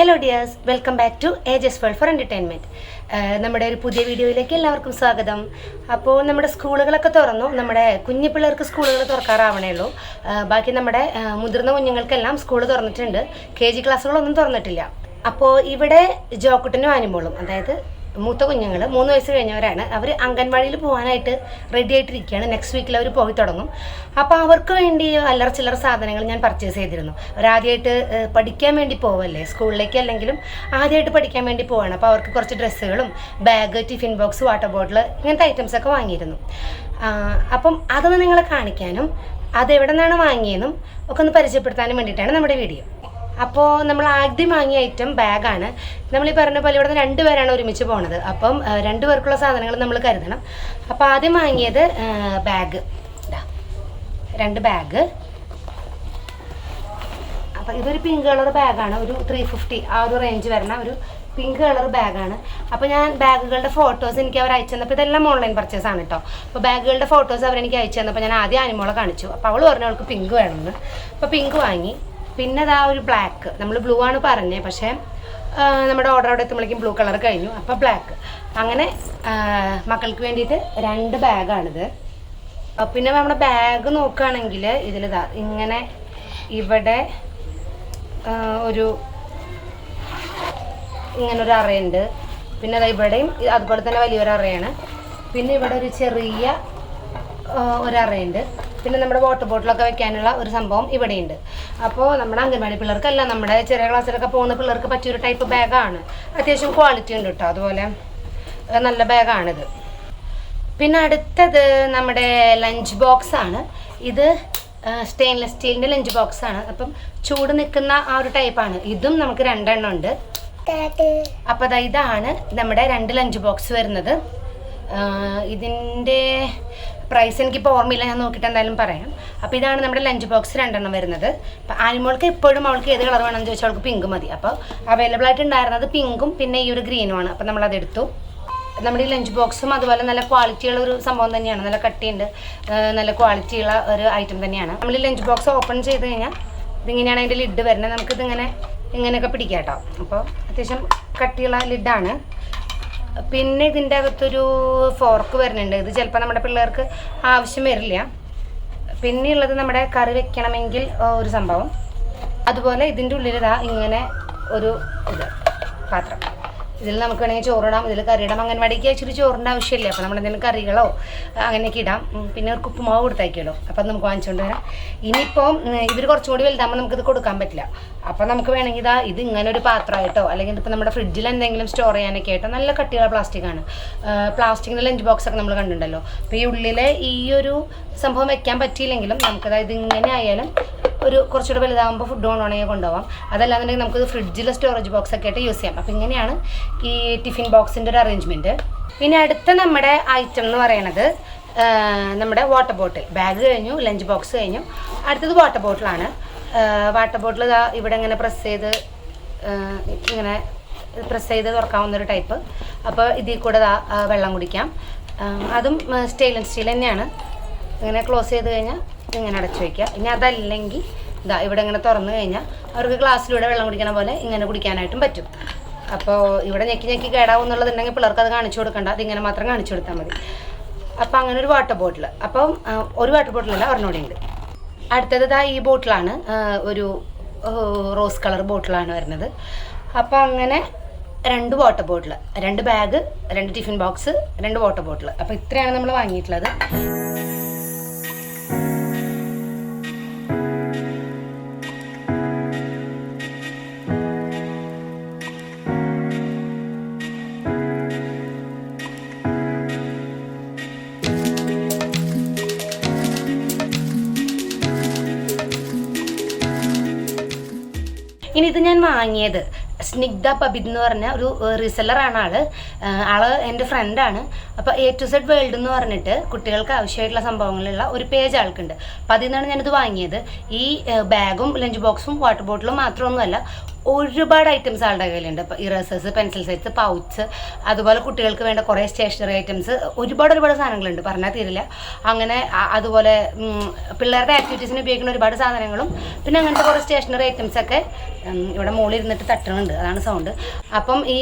Hello dears welcome back to ages world for entertainment നമ്മുടെ ഒരു പുതിയ വീഡിയോയിലേക്ക് എല്ലാവർക്കും സ്വാഗതം. അപ്പോൾ നമ്മുടെ സ്കൂളുകളൊക്കെ തുറന്നു. നമ്മുടെ കുഞ്ഞു പിള്ളേർക്ക് സ്കൂളുകൾ തുറക്കാറാവണേ ഉള്ളൂ. ബാക്കി നമ്മുടെ മുതിർന്ന കുഞ്ഞുങ്ങൾക്കെല്ലാം സ്കൂൾ തുറന്നിട്ടുണ്ട്. കെ ജി ക്ലാസ്സുകളൊന്നും തുറന്നിട്ടില്ല. അപ്പോൾ ഇവിടെ ജോക്കുട്ടനും ആനിമോളും അതായത് മൂത്ത കുഞ്ഞുങ്ങൾ മൂന്ന് വയസ്സ് കഴിഞ്ഞവരാണ്. അവർ അംഗൻവാടിയിൽ പോകാനായിട്ട് റെഡി ആയിട്ടിരിക്കുകയാണ്. നെക്സ്റ്റ് വീക്കിൽ അവർ പോയി തുടങ്ങും. അപ്പോൾ അവർക്ക് വേണ്ടി അല്ലറ ചില്ലറ സാധനങ്ങൾ ഞാൻ പർച്ചേസ് ചെയ്തിരുന്നു. അവരാദ്യമായിട്ട് പഠിക്കാൻ വേണ്ടി പോവല്ലേ? സ്കൂളിലേക്ക് അല്ലെങ്കിലും ആദ്യമായിട്ട് പഠിക്കാൻ വേണ്ടി പോവാണ്. അപ്പോൾ അവർക്ക് കുറച്ച് ഡ്രസ്സുകളും bag tiffin box water bottle ഇങ്ങനത്തെ ഐറ്റംസ് ഒക്കെ വാങ്ങിയിരുന്നു. അപ്പം അതൊന്ന് നിങ്ങളെ കാണിക്കാനും അതെവിടെ നിന്നാണ് വാങ്ങിയതെന്നും ഒക്കെ ഒന്ന് പരിചയപ്പെടുത്താനും വേണ്ടിയിട്ടാണ് നമ്മുടെ വീഡിയോ അപ്പോൾ നമ്മൾ ആദ്യം വാങ്ങിയ ഐറ്റം ബാഗാണ് നമ്മൾ ഈ പറഞ്ഞ പോലെ ഇവിടെ രണ്ട് പേരാണ് ഒരുമിച്ച് പോണത്. അപ്പം രണ്ട് പേർക്കുള്ള സാധനങ്ങൾ നമ്മൾ കരുതണം. അപ്പോൾ ആദ്യം വാങ്ങിയത് ബാഗ് രണ്ട് ബാഗ് അപ്പം ഇതൊരു പിങ്ക് കളർ ബാഗാണ് ഒരു ത്രീ ഫിഫ്റ്റി ആ ഒരു റേഞ്ച് വരണ ഒരു പിങ്ക് കളർ ബാഗാണ് അപ്പോൾ ഞാൻ ബാഗുകളുടെ ഫോട്ടോസ് എനിക്ക് അവർ അയച്ചു തന്നപ്പോൾ ഇതെല്ലാം ഓൺലൈൻ പർച്ചേസ് ആണ് കേട്ടോ അപ്പോൾ ബാഗുകളുടെ ഫോട്ടോസ് അവർ എനിക്ക് അയച്ചു തന്നപ്പോൾ ഞാൻ ആദ്യം ആനിമോളെ കാണിച്ചു. അപ്പോൾ അവൾ പറഞ്ഞു അവൾക്ക് പിങ്ക് വേണമെന്ന്. അപ്പോൾ പിങ്ക് വാങ്ങി. പിന്നെ അതാ ഒരു ബ്ലാക്ക് നമ്മൾ ബ്ലൂ ആണ് പറഞ്ഞത് പക്ഷേ നമ്മുടെ ഓർഡർ അവിടെ എത്തുമ്പോഴേക്കും ബ്ലൂ കളർ കഴിഞ്ഞു. അപ്പോൾ ബ്ലാക്ക് അങ്ങനെ മക്കൾക്ക് വേണ്ടിയിട്ട് രണ്ട് ബാഗാണിത് പിന്നെ നമ്മുടെ ബാഗ് നോക്കുകയാണെങ്കിൽ ഇതിലിതാ ഇങ്ങനെ ഇവിടെ ഒരു ഇങ്ങനെ ഒരു അറയുണ്ട്. പിന്നെ ദാ ഇവിടെയും അതുപോലെ തന്നെ വലിയൊരു അറയാണ്. പിന്നെ ഇവിടെ ഒരു ചെറിയ ഒരറയുണ്ട്. പിന്നെ നമ്മുടെ വാട്ടർ ബോട്ടിലൊക്കെ വെക്കാനുള്ള ഒരു സംഭവം ഇവിടെയുണ്ട്. അപ്പോൾ നമ്മുടെ അംഗൻവാടി പിള്ളേർക്കല്ല നമ്മുടെ ചെറിയ ക്ലാസ്സിലൊക്കെ പോകുന്ന പിള്ളേർക്ക് പറ്റിയൊരു ടൈപ്പ് ബാഗാണ് അത്യാവശ്യം ക്വാളിറ്റി ഉണ്ട് കേട്ടോ അതുപോലെ നല്ല ബാഗാണിത് പിന്നെ അടുത്തത് നമ്മുടെ ലഞ്ച് ബോക്സ് ആണ്. ഇത് സ്റ്റെയിൻലെസ് സ്റ്റീലിന്റെ ലഞ്ച് ബോക്സ് ആണ്. അപ്പം ചൂട് നിൽക്കുന്ന ആ ഒരു ടൈപ്പാണ് ഇതും നമുക്ക് രണ്ടെണ്ണം ഉണ്ട്. അപ്പം ദാ ഇതാണ് നമ്മുടെ രണ്ട് ലഞ്ച് ബോക്സ് വരുന്നത്. ഇതിന്റെ പ്രൈസ് എനിക്കിപ്പോൾ ഓർമ്മയില്ല ഞാൻ നോക്കിയിട്ട് എന്തായാലും പറയാം. അപ്പോൾ ഇതാണ് നമ്മുടെ ലഞ്ച് ബോക്സ് രണ്ടെണ്ണം വരുന്നത്. അപ്പോൾ ആനിമോൾക്ക് എപ്പോഴും അവൾക്ക് ഏത് കളർ വേണമെന്ന് ചോദിച്ചാൽ അവൾക്ക് പിങ്ക് മതി. അപ്പോൾ അവൈലബിൾ ആയിട്ട് ഉണ്ടായിരുന്നത് പിങ്കും പിന്നെ ഈ ഒരു ഗ്രീനുമാണ് അപ്പോൾ നമ്മളത് എടുത്തു. നമ്മുടെ ഈ ലഞ്ച് ബോക്സും അതുപോലെ നല്ല ക്വാളിറ്റിയുള്ള ഒരു സംഭവം തന്നെയാണ്. നല്ല കട്ടിയുണ്ട് നല്ല ക്വാളിറ്റിയുള്ള ഒരു ഐറ്റം തന്നെയാണ്. നമ്മൾ ഈ ലഞ്ച് ബോക്സ് ഓപ്പൺ ചെയ്ത് കഴിഞ്ഞാൽ ഇതിങ്ങനെയാണ് അതിന്റെ ലിഡ് വരുന്നത്. നമുക്കിതിങ്ങനെ ഇങ്ങനെയൊക്കെ പിടിക്കാം കേട്ടോ. അപ്പോൾ അത്യാവശ്യം കട്ടിയുള്ള ലിഡാണ് പിന്നെ ഇതിന്റെ അകത്തൊരു ഫോർക്ക് വരുന്നുണ്ട്. ഇത് ചിലപ്പോൾ നമ്മുടെ പിള്ളേർക്ക് ആവശ്യം വരില്ല. പിന്നെയുള്ളത് നമ്മുടെ കറി വെക്കണമെങ്കിൽ ഒരു സംഭവം. അതുപോലെ ഇതിന്റെ ഉള്ളിൽ ഇതാ ഇങ്ങനെ ഒരു ഇത് പാത്രം. ഇതിൽ നമുക്ക് വേണമെങ്കിൽ ചോറിടാം. ഇതിൽ കറിയിടാം. അംഗൻവാടിക്ക് ഇച്ചിരി ചോറിന്റെ ആവശ്യമില്ല? അപ്പോൾ നമ്മൾ എന്തെങ്കിലും കറികളോ അങ്ങനെയൊക്കെ ഇടാം. പിന്നെ ഒരു ഉപ്പുമാവ് കൊടുത്തയക്കുമല്ലോ. അപ്പം നമുക്ക് വാങ്ങിച്ചുകൊണ്ട് വരാം. ഇനിയിപ്പോൾ ഇവർ കുറച്ചും കൂടി വലുതാകുമ്പോൾ നമുക്കിത് കൊടുക്കാൻ പറ്റില്ല. അപ്പോൾ നമുക്ക് വേണമെങ്കിൽ ഇതാ ഇത് ഇങ്ങനെ ഒരു പാത്രമായിട്ടോ അല്ലെങ്കിൽ ഇപ്പോൾ നമ്മുടെ ഫ്രിഡ്ജിൽ എന്തെങ്കിലും സ്റ്റോർ ചെയ്യാനൊക്കെ ആയിട്ടോ നല്ല കട്ടിയുള്ള പ്ലാസ്റ്റിക് ആണ്. പ്ലാസ്റ്റിക്കിന്റെ ലഞ്ച് ബോക്സ് ഒക്കെ നമ്മൾ കണ്ടിട്ടുണ്ടല്ലോ. അപ്പോൾ ഈ ഉള്ളിലെ ഈ ഒരു സംഭവം വെക്കാൻ പറ്റിയില്ലെങ്കിലും നമുക്ക് അതായത് ഇങ്ങനെ ആയാലും ഒരു കുറച്ചുകൂടെ വലുതാകുമ്പോൾ ഫുഡ് കൊണ്ടുപോകണമെങ്കിൽ കൊണ്ടുപോകാം അതല്ലാന്നുണ്ടെങ്കിൽ നമുക്ക് ഫ്രിഡ്ജിലെ സ്റ്റോറേജ് ബോക്സ് ഒക്കെ ആയിട്ട് യൂസ് ചെയ്യാം. അപ്പോൾ ഇങ്ങനെയാണ് ഈ ടിഫിൻ ബോക്സിന്റെ ഒരു അറേഞ്ച്മെന്റ് പിന്നെ അടുത്ത നമ്മുടെ ഐറ്റം എന്ന് പറയണത് നമ്മുടെ വാട്ടർ ബോട്ടിൽ ബാഗ് കഴിഞ്ഞു ലഞ്ച് ബോക്സ് കഴിഞ്ഞു. അടുത്തത് വാട്ടർ ബോട്ടിലാണ് വാട്ടർ ബോട്ടിൽ ഇവിടെ ഇങ്ങനെ പ്രസ് ചെയ്ത് ഇങ്ങനെ പ്രസ് ചെയ്ത് തുറക്കാവുന്ന ഒരു ടൈപ്പ് അപ്പോൾ ഇതിൽ കൂടെ വെള്ളം കുടിക്കാം. അതും സ്റ്റെയിൻലെസ് സ്റ്റീൽ തന്നെയാണ്. ഇങ്ങനെ ക്ലോസ് ചെയ്ത് കഴിഞ്ഞാൽ ഇങ്ങനെ അടച്ചു വയ്ക്കുക ഇനി അതല്ലെങ്കിൽ ഇതാ ഇവിടെ ഇങ്ങനെ തുറന്നു കഴിഞ്ഞാൽ അവർക്ക് ഗ്ലാസ്സിലൂടെ വെള്ളം കുടിക്കണ പോലെ ഇങ്ങനെ കുടിക്കാനായിട്ടും പറ്റും. അപ്പോൾ ഇവിടെ ഞെക്കി ഞെക്കി കേടാവും എന്നുള്ളതുണ്ടെങ്കിൽ പിള്ളേർക്ക് അത് കാണിച്ചു കൊടുക്കണ്ട. അതിങ്ങനെ മാത്രം കാണിച്ചു കൊടുത്താൽ മതി. അപ്പോൾ അങ്ങനെ ഒരു വാട്ടർ ബോട്ടിൽ അപ്പം ഒരു വാട്ടർ ബോട്ടിലല്ല ഒരെണ്ണൂടെ ഉണ്ട്. അടുത്തത് ഇതാ ഈ ബോട്ടിലാണ് ഒരു റോസ് കളർ ബോട്ടിലാണ് വരുന്നത്. അപ്പോൾ അങ്ങനെ രണ്ട് വാട്ടർ ബോട്ടിൽ രണ്ട് ബാഗ് രണ്ട് ടിഫിൻ ബോക്സ് രണ്ട് വാട്ടർ ബോട്ടിൽ അപ്പോൾ ഇത്രയാണ് നമ്മൾ വാങ്ങിയിട്ടുള്ളത്. ഇനി ഇത് ഞാൻ വാങ്ങിയത്. സ്നിഗ്ധ പബിത് എന്ന് പറഞ്ഞ ഒരു റീസെല്ലറാണ് ആൾ. ആൾ എന്റെ ഫ്രണ്ടാണ് അപ്പോൾ എ ടു സെഡ് വേൾഡ് എന്ന് പറഞ്ഞിട്ട് കുട്ടികൾക്ക് ആവശ്യമായിട്ടുള്ള സംഭവങ്ങളുള്ള ഒരു പേജ് ആൾക്കുണ്ട്. അപ്പോൾ അതിൽ നിന്നാണ് ഞാനിത് വാങ്ങിയത്. ഈ ബാഗും ലഞ്ച് ബോക്സും വാട്ടർ ബോട്ടിലും മാത്രമൊന്നുമല്ല ഒരുപാട് ഐറ്റംസ് ആളുടെ കയ്യിലുണ്ട്. ഇപ്പോൾ ഇറേസേഴ്സ് പെൻസിൽ സെറ്റ്സ് പൗച്ച് അതുപോലെ കുട്ടികൾക്ക് വേണ്ട കുറേ സ്റ്റേഷനറി ഐറ്റംസ് ഒരുപാട് ഒരുപാട് സാധനങ്ങളുണ്ട്. പറഞ്ഞാൽ തീരില്ല. അങ്ങനെ അതുപോലെ പിള്ളേരുടെ ആക്ടിവിറ്റീസിന് ഉപയോഗിക്കുന്ന ഒരുപാട് സാധനങ്ങളും പിന്നെ അങ്ങനത്തെ കുറേ സ്റ്റേഷനറി ഐറ്റംസ് ഒക്കെ ഉം, ഇവിടെ മുകളിൽ ഇരുന്നിട്ട് തട്ടുന്നുണ്ട് അതാണ് സൗണ്ട് അപ്പം ഈ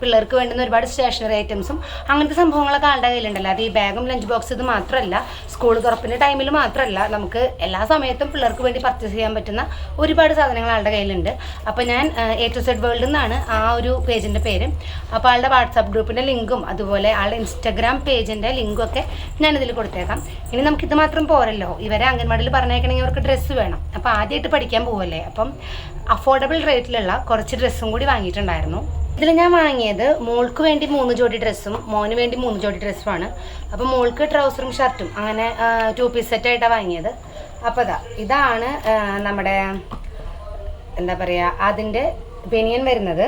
പിള്ളേർക്ക് വേണ്ടുന്ന ഒരുപാട് സ്റ്റേഷനറി ഐറ്റംസും അങ്ങനത്തെ സംഭവങ്ങളൊക്കെ ആളുടെ കയ്യിലുണ്ടല്ലോ. അത് ഈ ബാഗും ലഞ്ച് ബോക്സ് ഇത് മാത്രമല്ല സ്കൂൾ തുറപ്പിന്റെ ടൈമിൽ മാത്രമല്ല നമുക്ക് എല്ലാ സമയത്തും പിള്ളേർക്ക് വേണ്ടി പർച്ചേസ് ചെയ്യാൻ പറ്റുന്ന ഒരുപാട് സാധനങ്ങൾ ആളുടെ കയ്യിലുണ്ട്. അപ്പോൾ ഞാൻ എ ടു സെഡ് വേൾഡ് എന്നാണ് ആ ഒരു പേജിന്റെ പേര്. അപ്പോൾ ആളുടെ വാട്സാപ്പ് ഗ്രൂപ്പിന്റെ ലിങ്കും അതുപോലെ ആളുടെ ഇൻസ്റ്റഗ്രാം പേജിന്റെ ലിങ്കും ഒക്കെ ഞാനിതിൽ കൊടുത്തേക്കാം. ഇനി നമുക്കിത് മാത്രം പോരല്ലോ. ഇവരെ അംഗൻവാടിയിൽ പറഞ്ഞേക്കണമെങ്കിൽ അവർക്ക് ഡ്രസ്സ് വേണം. അപ്പോൾ ആദ്യമായിട്ട് പഠിക്കാൻ പോവല്ലേ? അപ്പം അഫോർഡബിൾ റേറ്റിലുള്ള കുറച്ച് ഡ്രസ്സും കൂടി വാങ്ങിയിട്ടുണ്ടായിരുന്നു. ഇതിൽ ഞാൻ വാങ്ങിയത് മോൾക്ക് വേണ്ടി മൂന്ന് ജോഡി ഡ്രസ്സും മോന് വേണ്ടി മൂന്ന് ജോഡി ഡ്രസ്സുമാണ്. അപ്പോൾ മോൾക്ക് ട്രൗസറും ഷർട്ടും അങ്ങനെ ടു പീസ് സെറ്റായിട്ടാണ് വാങ്ങിയത്. അപ്പോൾ അതാ ഇതാണ് നമ്മുടെ എന്താ പറയുക അതിന്റെ ബനിയൻ വരുന്നത്.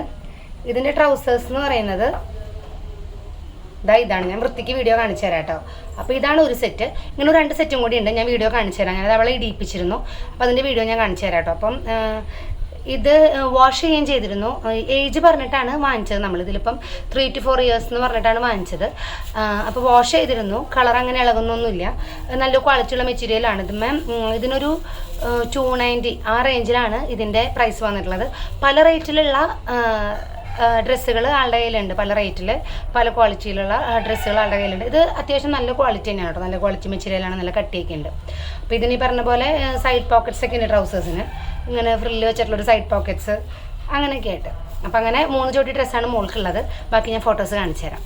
ഇതിന്റെ ട്രൗസേഴ്സ് എന്ന് പറയുന്നത് ഇതാ ഇതാണ്. ഞാൻ വൃത്തിക്ക് വീഡിയോ കാണിച്ചു തരാം കേട്ടോ. അപ്പോൾ ഇതാണ് ഒരു സെറ്റ്. ഇങ്ങനെ രണ്ട് സെറ്റും കൂടി ഉണ്ട്. ഞാൻ വീഡിയോ കാണിച്ചു തരാം. ഞാനത് അവളെ ഇടിയിപ്പിച്ചിരുന്നു. അപ്പോൾ അതിന്റെ വീഡിയോ ഞാൻ കാണിച്ചു തരാം കേട്ടോ. അപ്പം ഇത് വാഷ് ചെയ്യുകയും ചെയ്തിരുന്നു. ഏജ് പറഞ്ഞിട്ടാണ് വാങ്ങിച്ചത് നമ്മൾ ഇതിലിപ്പം ത്രീ ടു ഫോർ ഇയേഴ്സ് എന്ന് പറഞ്ഞിട്ടാണ് വാങ്ങിച്ചത്. അപ്പോൾ വാഷ് ചെയ്തിരുന്നു. കളർ അങ്ങനെ ഇളകുന്നൊന്നുമില്ല. നല്ല ക്വാളിറ്റിയുള്ള മെറ്റീരിയലാണ് ഇത് മാം ഇതിനൊരു ടു നയന്റി ആ റേഞ്ചിലാണ് ഇതിന്റെ പ്രൈസ് വന്നിട്ടുള്ളത്. പല റേറ്റിലുള്ള ഡ്രസ്സുകൾ ആളുടെ കയ്യിലുണ്ട്. പല റേറ്റിൽ പല ക്വാളിറ്റിയിലുള്ള ഡ്രസ്സുകൾ ആളുടെ കയ്യിലുണ്ട്. ഇത് അത്യാവശ്യം നല്ല ക്വാളിറ്റി തന്നെയാണ് കേട്ടോ. നല്ല ക്വാളിറ്റി മെറ്റീരിയലാണ് നല്ല കട്ടിയൊക്കെ ഉണ്ട്. അപ്പോൾ ഇതിന് പറഞ്ഞ പോലെ സൈഡ് പോക്കറ്റ്സ് ഒക്കെ ഉണ്ട് ട്രൗസേഴ്സിന് ഇങ്ങനെ ഫ്രില്ല് വെച്ചിട്ടുള്ളൊരു സൈഡ് പോക്കറ്റ്സ് അങ്ങനെയൊക്കെ ആയിട്ട്. അപ്പോൾ അങ്ങനെ മൂന്ന് ജോഡി ഡ്രസ്സാണ് മോൾക്കുള്ളത്. ബാക്കി ഞാൻ ഫോട്ടോസ് കാണിച്ചു തരാം.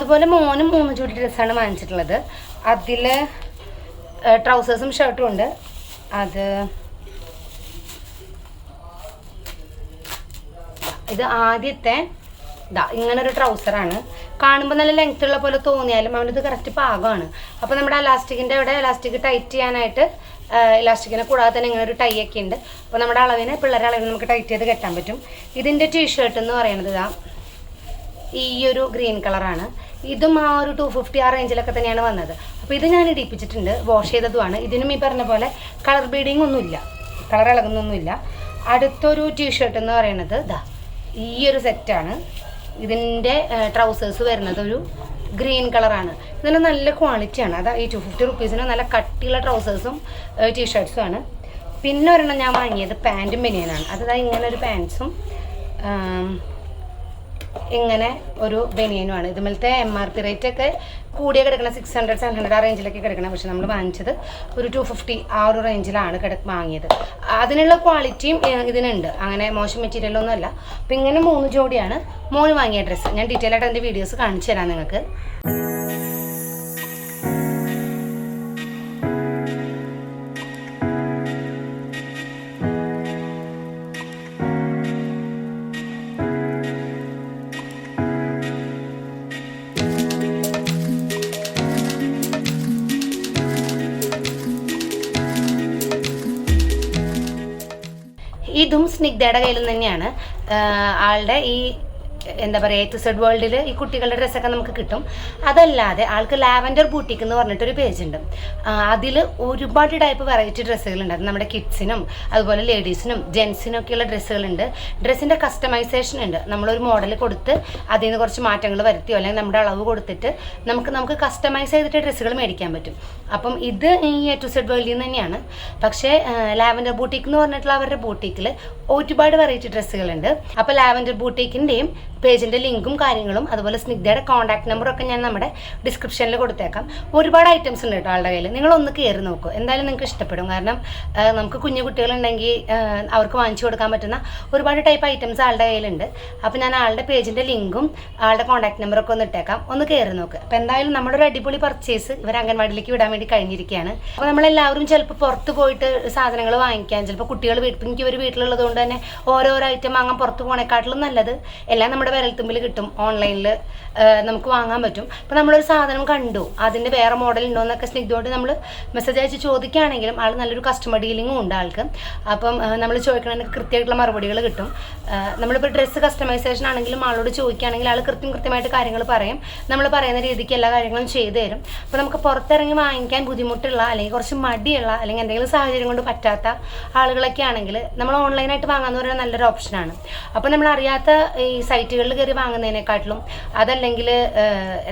അതുപോലെ മോനും മൂന്ന് ജോഡി ഡ്രസ്സാണ് വാങ്ങിച്ചിട്ടുള്ളത്. അതിൽ ട്രൗസേഴ്സും ഷർട്ടും ഉണ്ട്. അത് ഇത് ആദ്യത്തെ ഇതാ ഇങ്ങനെ ഒരു ട്രൗസറാണ് കാണുമ്പോൾ നല്ല ലെങ്ത് ഉള്ള പോലെ തോന്നിയാലും അവനത് കറക്റ്റ് പാകമാണ്. അപ്പോൾ നമ്മുടെ അലാസ്റ്റിക്കിന്റെ അവിടെ അലാസ്റ്റിക് ടൈറ്റ് ചെയ്യാനായിട്ട് ഇലാസ്റ്റിക്കിനെ കൂടാതെ തന്നെ ഇങ്ങനെ ഒരു ടൈ ഒക്കെ ഉണ്ട്. അപ്പോൾ നമ്മുടെ അളവിന് പിള്ളേരുടെ അളവിന് നമുക്ക് ടൈറ്റ് ചെയ്ത് കെട്ടാൻ പറ്റും. ഇതിന്റെ ടീഷർട്ട് എന്ന് പറയുന്നത് ഇതാ ഈ ഒരു ഗ്രീൻ കളറാണ് ഇതും ആ ഒരു ടു ഫിഫ്റ്റി ആ റേഞ്ചിലൊക്കെ തന്നെയാണ് വന്നത്. അപ്പോൾ ഇത് ഞാൻ ഇടിപ്പിച്ചിട്ടുണ്ട് വാഷ് ചെയ്തതുമാണ്. ഇതിനും ഈ പറഞ്ഞ പോലെ കളർ ബീഡിങ് ഒന്നുമില്ല. കളർ ഇളകുന്നൊന്നുമില്ല. അടുത്തൊരു ടീഷർട്ട് എന്ന് പറയുന്നത് ഇതാ ഈ ഒരു സെറ്റാണ് ഇതിന്റെ ട്രൗസേഴ്സ് വരുന്നത് ഒരു ഗ്രീൻ കളറാണ് ഇതിന് നല്ല ക്വാളിറ്റിയാണ് അതാ ഈ ടു ഫിഫ്റ്റി റുപ്പീസിന് നല്ല കട്ടിയുള്ള ട്രൗസേഴ്സും ടീഷർട്ട്സും ആണ്. പിന്നെ ഒരെണ്ണം ഞാൻ വാങ്ങിയത് പാന്റും ബനിയനാണ് അതായത് ഇങ്ങനെ ഒരു പാൻസും ഇങ്ങനെ ഒരു ബനിയനുമാണ്. ഇതുപോലത്തെ എം ആർ പി റേറ്റ് ഒക്കെ കൂടിയ കിടക്കണം സിക്സ് ഹൺഡ്രഡ് സെവൻ ഹൺഡ്രഡ് ആ റേഞ്ചിലൊക്കെ കിടക്കണം. പക്ഷെ നമ്മൾ വാങ്ങിച്ചത് ഒരു ടു ഫിഫ്റ്റി ആ ഒരു റേഞ്ചിലാണ് കിട വാങ്ങിയത്. അതിനുള്ള ക്വാളിറ്റിയും ഇതിനുണ്ട്. അങ്ങനെ മോശം മെറ്റീരിയലൊന്നും അല്ല. അപ്പം ഇങ്ങനെ മൂന്ന് ജോഡിയാണ് മോൾ വാങ്ങിയ ഡ്രസ്സ് ഞാൻ ഡീറ്റെയിൽ ആയിട്ട് അതിന്റെ വീഡിയോസ് കാണിച്ചു തരാം നിങ്ങൾക്ക്. ഇതും സ്നിഗ്ധയുടെ കയ്യിൽ നിന്ന് തന്നെയാണ് ആളുടെ ഈ എന്താ പറയുക എത്തു സെഡ് വേൾഡിൽ ഈ കുട്ടികളുടെ ഡ്രസ്സൊക്കെ നമുക്ക് കിട്ടും. അതല്ലാതെ ആൾക്ക് ലാവൻഡർ ബൂട്ടിക്ക് എന്ന് പറഞ്ഞിട്ടൊരു പേജ് ഉണ്ട്. അതിൽ ഒരുപാട് ടൈപ്പ് വെറൈറ്റി ഡ്രസ്സുകളുണ്ട് അത് നമ്മുടെ കിഡ്സിനും അതുപോലെ ലേഡീസിനും ജെൻസിനും ഒക്കെയുള്ള ഡ്രസ്സുകളുണ്ട് ഡ്രസ്സിന്റെ കസ്റ്റമൈസേഷൻ ഉണ്ട്. നമ്മളൊരു മോഡൽ കൊടുത്ത് അതിൽ നിന്ന് കുറച്ച് മാറ്റങ്ങൾ വരുത്തിയോ അല്ലെങ്കിൽ നമ്മുടെ അളവ് കൊടുത്തിട്ട് നമുക്ക് നമുക്ക് കസ്റ്റമൈസ് ചെയ്തിട്ട് ഡ്രസ്സുകൾ മേടിക്കാൻ പറ്റും. അപ്പം ഇത് ഈ എ ടു സെഡ് വേൾഡിൽ നിന്ന് തന്നെയാണ്. പക്ഷേ ലാവൻഡർ ബൂട്ടീക്ക് എന്ന് പറഞ്ഞിട്ടുള്ള അവരുടെ ബൂട്ടീക്കിൽ ഒരുപാട് വെറൈറ്റി ഡ്രസ്സുകളുണ്ട്. അപ്പോൾ ലാവൻഡർ ബൂട്ടീക്കിന്റെയും പേജിന്റെ ലിങ്കും കാര്യങ്ങളും അതുപോലെ സ്നിഗ്ധയുടെ കോൺടാക്ട് നമ്പറും ഒക്കെ ഞാൻ നമ്മുടെ ഡിസ്ക്രിപ്ഷനിൽ കൊടുത്തേക്കാം. ഒരുപാട് ഐറ്റംസ് ഉണ്ട് കേട്ടോ ആളുടെ കയ്യിൽ. നിങ്ങളൊന്ന് കയറി നോക്കൂ. എന്തായാലും നിങ്ങൾക്ക് ഇഷ്ടപ്പെടും. കാരണം നമുക്ക് കുഞ്ഞു കുട്ടികളുണ്ടെങ്കിൽ അവർക്ക് വാങ്ങിച്ചു കൊടുക്കാൻ പറ്റുന്ന ഒരുപാട് ടൈപ്പ് ഐറ്റംസ് ആളുടെ കയ്യിലുണ്ട്. അപ്പോൾ ഞാൻ ആളുടെ പേജിന്റെ ലിങ്കും ആളുടെ കോൺടാക്ട് നമ്പറൊക്കെ ഒന്ന് ഇട്ടേക്കാം. ഒന്ന് കയറി നോക്ക്. അപ്പോൾ എന്തായാലും നമ്മുടെ ഒരു അടിപൊളി പർച്ചേസ് ഇവർ അംഗൻവാടിയിലേക്ക് വിടാൻ വേണ്ടി കഴിഞ്ഞിരിക്കുകയാണ്. അപ്പോൾ നമ്മളെല്ലാവരും ചിലപ്പോൾ പുറത്ത് പോയിട്ട് സാധനങ്ങൾ വാങ്ങിക്കാൻ ചിലപ്പോൾ കുട്ടികൾ വീട്ടിൽ എനിക്ക് ഒരു വീട്ടിലുള്ളത് കൊണ്ട് തന്നെ ഓരോരോ ഐറ്റം വാങ്ങാൻ പുറത്ത് പോണേക്കാട്ടിലും നല്ലത്. എല്ലാം നമ്മുടെ വിരൽത്തുമ്പിൽ കിട്ടും. ഓൺലൈനിൽ നമുക്ക് വാങ്ങാൻ പറ്റും. അപ്പോൾ നമ്മളൊരു സാധനം കണ്ടു. അതിന്റെ വേറെ മോഡൽ ഉണ്ടോ എന്നൊക്കെ സ്നിഗ്ധോട് നമ്മൾ മെസ്സേജ് അയച്ച് ചോദിക്കുകയാണെങ്കിലും ആൾ നല്ലൊരു കസ്റ്റമർ ഡീലിങ്ങും ഉണ്ട് ആൾക്ക്. അപ്പം നമ്മൾ ചോദിക്കണമെങ്കിൽ കൃത്യമായിട്ടുള്ള മറുപടികൾ കിട്ടും. നമ്മളിപ്പോൾ ഡ്രസ്സ് കസ്റ്റമൈസേഷൻ ആണെങ്കിലും ആളോട് ചോദിക്കുകയാണെങ്കിൽ ആൾ കൃത്യം കൃത്യമായിട്ട് കാര്യങ്ങൾ പറയും. നമ്മൾ പറയുന്ന രീതിക്ക് എല്ലാ കാര്യങ്ങളും ചെയ്തു തരും. അപ്പോൾ നമുക്ക് പുറത്തിറങ്ങി വാങ്ങിക്കാൻ ബുദ്ധിമുട്ടുള്ള അല്ലെങ്കിൽ കുറച്ച് മടിയുള്ള അല്ലെങ്കിൽ എന്തെങ്കിലും സാഹചര്യം കൊണ്ട് പറ്റാത്ത ആളുകളൊക്കെ ആണെങ്കിൽ നമ്മൾ ഓൺലൈനായിട്ട് വാങ്ങാന്ന് പറയുന്നത് നല്ലൊരു ഓപ്ഷനാണ് അപ്പോൾ നമ്മൾ അറിയാത്ത ഈ സൈറ്റുകളിൽ കയറി വാങ്ങുന്നതിനെക്കാട്ടിലും അതല്ലെങ്കിൽ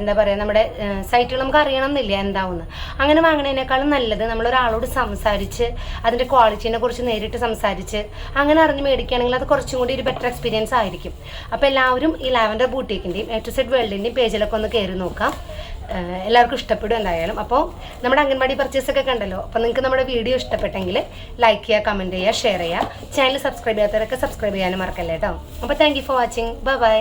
എന്താ പറയുക നമ്മുടെ സൈറ്റുകൾ നമുക്ക് അറിയണം എന്നില്ല എന്താവുമെന്ന് അങ്ങനെ വാങ്ങുന്നതിനേക്കാളും നല്ലത് നമ്മളൊരാളോട് സംസാരിച്ച് അതിന്റെ ക്വാളിറ്റീനെ കുറിച്ച് നേരിട്ട് സംസാരിച്ച് അങ്ങനെ അറിഞ്ഞ് മേടിക്കുകയാണെങ്കിൽ അത് കുറച്ചും കൂടി ഒരു ബെറ്റർ എക്സ്പീരിയൻസ് ആയിരിക്കും. അപ്പോൾ എല്ലാവരും ഈ ലാവൻഡർ ബൂട്ടീക്കിന്റെയും എ ടു സെഡ് വേൾഡിന്റെയും പേജിലൊക്കെ ഒന്ന് കയറി നോക്കാം. എല്ലാവർക്കും ഇഷ്ടപ്പെടും എന്തായാലും. അപ്പോൾ നമ്മുടെ അംഗൻവാടി പർച്ചേസ് ഒക്കെ കണ്ടല്ലോ. അപ്പോൾ നിങ്ങൾക്ക് നമ്മുടെ വീഡിയോ ഇഷ്ടപ്പെട്ടെങ്കിൽ ലൈക്ക് ചെയ്യുക കമന്റ് ചെയ്യുക ഷെയർ ചെയ്യുക. ചാനൽ സബ്സ്ക്രൈബ് ചെയ്യാത്തവരൊക്കെ സബ്സ്ക്രൈബ് ചെയ്യാനും മറക്കല്ലേ കേട്ടോ അപ്പോൾ thank for watching bye bye